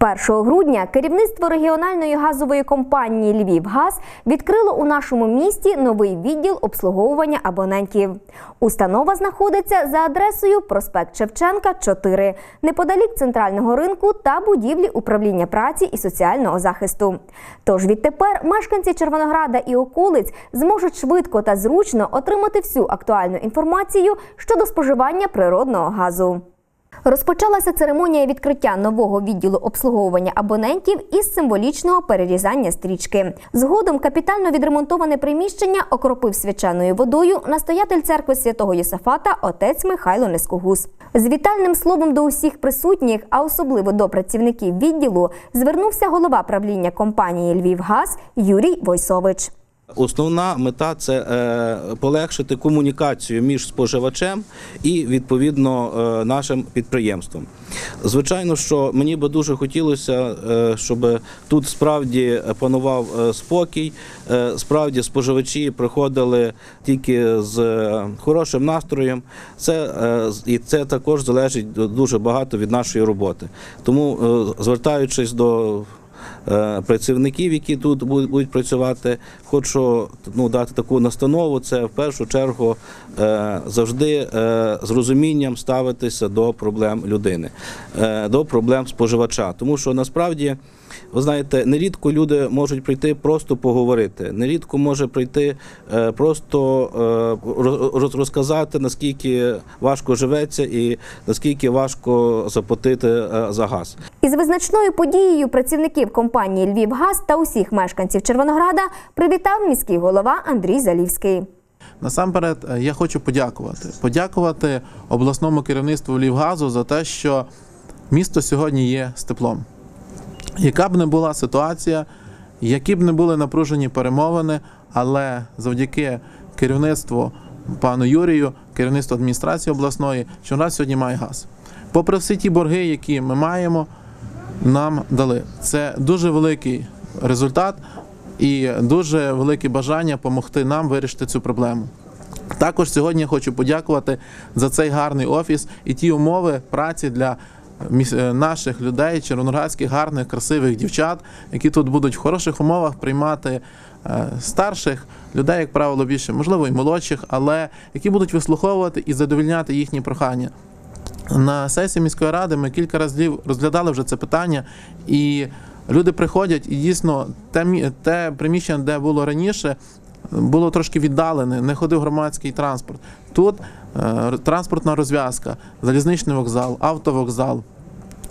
1 грудня керівництво регіональної газової компанії Львівгаз відкрило у нашому місті новий відділ обслуговування абонентів. Установа знаходиться за адресою проспект Шевченка, 4, неподалік центрального ринку та будівлі управління праці і соціального захисту. Тож відтепер мешканці Червонограда і околиць зможуть швидко та зручно отримати всю актуальну інформацію щодо споживання природного газу. Розпочалася церемонія відкриття нового відділу обслуговування абонентів із символічного перерізання стрічки. Згодом капітально відремонтоване приміщення окропив свяченою водою настоятель церкви святого Єсафата отець Михайло Нескогус. З вітальним словом до усіх присутніх, а особливо до працівників відділу, звернувся голова правління компанії Львівгаз Юрій Войсович. Основна мета це е, полегшити комунікацію між споживачем і відповідно е, нашим підприємством. Звичайно, що мені би дуже хотілося, е, щоб тут справді панував спокій, справді споживачі приходили тільки з хорошим настроєм. Це і це також залежить дуже багато від нашої роботи. Тому, звертаючись до працівників, які тут будуть працювати. Хочу ну, дати таку настанову. Це в першу чергу е, завжди е, з розумінням ставитися до проблем людини, е, до проблем споживача. Тому що насправді. Ви знаєте, нерідко люди можуть прийти просто поговорити. Нерідко може прийти е, просто е, розказати, наскільки важко живеться і наскільки важко заплатити е, за газ. Із визначною подією працівників компанії Львівгаз та усіх мешканців Червонограда привітав міський голова Андрій Залівський. Насамперед, е, я хочу подякувати. Подякувати обласному керівництву Лівгазу за те, що місто сьогодні є з теплом. Яка б не була ситуація, які б не були напружені перемовини, але завдяки керівництву пану Юрію, керівництву адміністрації обласної, Чорноград сьогодні має газ. Попри всі ті борги, які ми маємо, нам дали. Це дуже великий результат і дуже велике бажання допомогти нам вирішити цю проблему. Також сьогодні я хочу подякувати за цей гарний офіс і ті умови праці для е, наших людей, червоноградських, гарних, красивих дівчат, які тут будуть в хороших умовах приймати е, старших людей, як правило, більше, можливо, і молодших, але які будуть вислуховувати і задовільняти їхні прохання. На сесії міської ради ми кілька разів розглядали вже це питання, і люди приходять, і дійсно те, те приміщення, де було раніше, було трошки віддалене, не ходив громадський транспорт. Тут е, транспортна розв'язка, залізничний вокзал, автовокзал,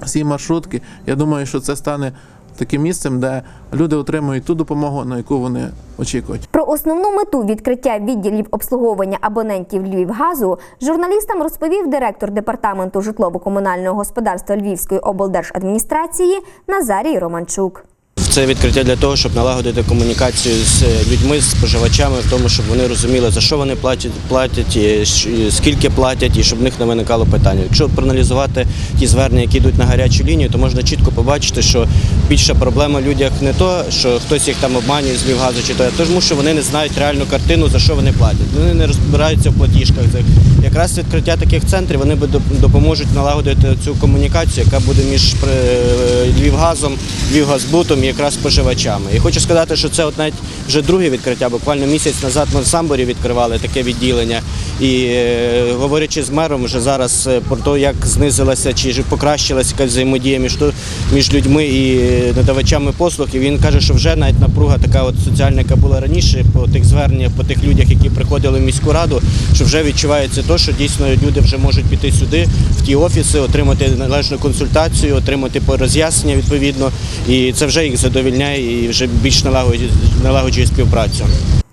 всі маршрутки. Я думаю, що це стане таким місцем, де люди отримують ту допомогу, на яку вони очікують. Про основну мету відкриття відділів обслуговування абонентів Львівгазу журналістам розповів директор департаменту житлово-комунального господарства Львівської облдержадміністрації Назарій Романчук. Це відкриття для того, щоб налагодити комунікацію з людьми, з споживачами, в тому, щоб вони розуміли, за що вони платять, платять, скільки платять, і щоб в них не виникало питання. Якщо проаналізувати ті звернення, які йдуть на гарячу лінію, то можна чітко побачити, що більша проблема в людях не то, що хтось їх там обманює з Львівгазу чи то, а тому, що вони не знають реальну картину, за що вони платять. Вони не розбираються в платіжках. Якраз відкриття таких центрів вони допоможуть налагодити цю комунікацію, яка буде між Львівгазом, Львівгазбутом якраз споживачами. І хочу сказати, що це от навіть вже друге відкриття. Буквально місяць назад ми в Самборі відкривали таке відділення. І е, говорячи з мером, вже зараз е, про те, як знизилася чи покращилася якась взаємодія між, між людьми і надавачами послуг. І він каже, що вже навіть напруга така от соціальна, яка була раніше, по тих зверненнях, по тих людях, які приходили в міську раду, що вже відчувається те, що дійсно люди вже можуть піти сюди, в ті офіси, отримати належну консультацію, отримати роз'яснення відповідно. І це вже їх задовільняє і вже більш налагоджує, налагоджує співпрацю.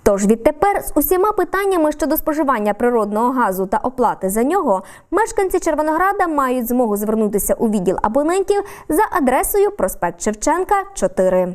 Тож відтепер з усіма питаннями щодо споживання природного газу та оплати за нього мешканці Червонограда мають змогу звернутися у відділ абонентів за адресою проспект Шевченка, 4.